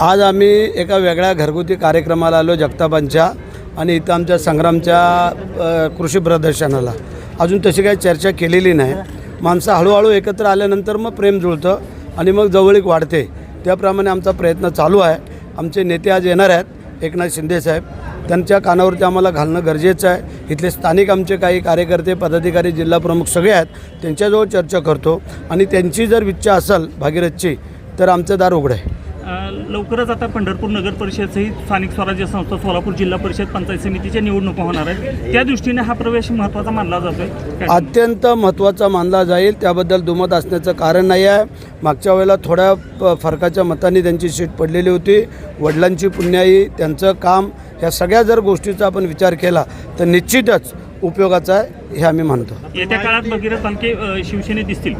आज आम्ही एका वेगळ्या घरगुती कार्यक्रमाला आलो जगतापांच्या आणि इथं आमच्या संग्रामच्या कृषी प्रदर्शनाला. अजून तशी काही चर्चा केलेली नाही. माणसं हळूहळू एकत्र आल्यानंतर मग प्रेम जुळतं आणि मग जवळीक वाढते. त्याप्रमाणे आमचा प्रयत्न चालू आहे. आमचे नेते आज येणार आहेत एकनाथ शिंदेसाहेब त्यांच्या कानावरती आम्हाला घालणं गरजेचं आहे. इथले स्थानिक आमचे काही कार्यकर्ते पदाधिकारी जिल्हा प्रमुख सगळे आहेत त्यांच्याजवळ चर्चा करतो. आणि त्यांची जर इच्छा असेल भागीरथची तर आमचं दार उघडं आहे. लवकरच आता पंढरपूर नगर परिषद सहित स्थानिक स्वराज्य संस्था सोलापूर जिल्हा परिषद पंचायत समितीच्या निवडणुका होणार आहेत. त्या दृष्टीने हा प्रवेश महत्त्वाचा मानला जातोय. अत्यंत महत्त्वाचा मानला जाईल. त्याबद्दल दुमत असण्याचं कारण नाही आहे. मागच्या वेळेला थोड्या फरकाच्या मतांनी त्यांची सीट पडलेली होती. वडिलांची पुण्याई त्यांचं काम ह्या सगळ्या जर गोष्टीचा आपण विचार केला तर निश्चितच उपयोगाचा आहे हे आम्ही मानतो. येत्या काळात पालखे अ, शिवसेनेत दिसतील.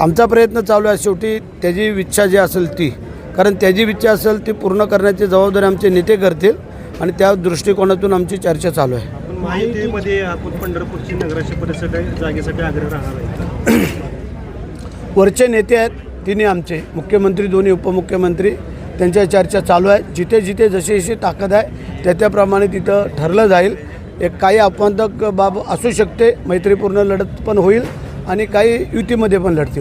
आमचा प्रयत्न चालू आहे. शेवटी त्याची इच्छा जी असेल ती. कारण त्याची इच्छा असेल ती पूर्ण करण्याची जबाबदारी आमचे नेते करतील आणि त्या दृष्टिकोनातून आमची चर्चा चालू आहे. माहितीमध्ये आपण पंढरपूरची जागेसाठी आग्रह राहणार आहे वरचे नेते आहेत. तिन्ही आमचे. मुख्यमंत्री दोन्ही उपमुख्यमंत्री. त्यांच्या चर्चा चालू आहे. जिथे जिथे जशी जशी ताकद आहे त्या त्याप्रमाणे तिथं ठरलं जाईल. एक काही अपवादक बाब असू शकते. मैत्रीपूर्ण लढत पण होईल. आणि काही युतीमध्ये पण लढती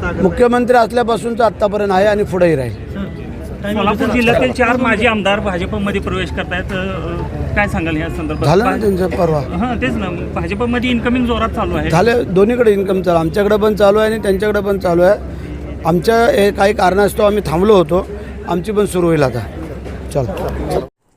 आग्रह मुख्यमंत्री असल्यापासूनचं आत्तापर्यंत आहे आणि पुढेही राहील. सोलापूर जिल्ह्यातील चार माजी आमदार भाजपमध्ये प्रवेश करतायत काय सांगाल या संदर्भात? झालं ना त्यांचं परवा. हां तेच ना. भाजपमध्ये इन्कमिंग जोरात चालू आहे. झाले दोन्हीकडे इन्कम चालू. आमच्याकडे पण चालू आहे आणि त्यांच्याकडे पण चालू आहे. आमच्या हे काही कारणास्तव आम्ही थांबलो होतो. आमची पण सुरू होईल आता. चल.